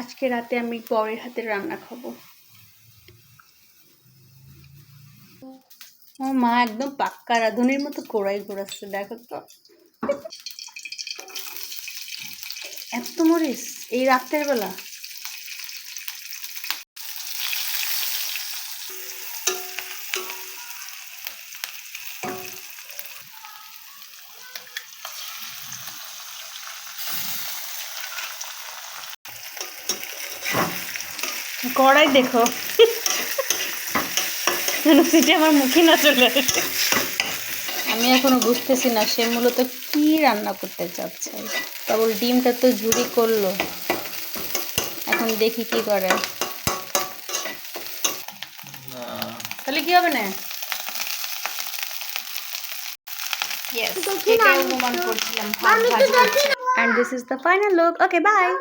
আজকে রাতে আমি বরের হাতে রান্না খাব। আমার মা একদম পাক্কা রাঁধুনির মতো কোড়াই ঘোরাচ্ছে, দেখো তো। এত মরিস এই রাতের বেলা। কড়াই দেখো। যেন সেটা আমার মুখে না চলে আসে। আমি এখনও বুঝতেছি না সে মূলত কি রান্না করতে চাচ্ছে। কেবল ডিমটা তো ঝুরি করল। এখন দেখি কি করে। তাহলে কি হবে না? Yes, এটাই অনুমান করছিলাম। and this is the final look. Okay bye.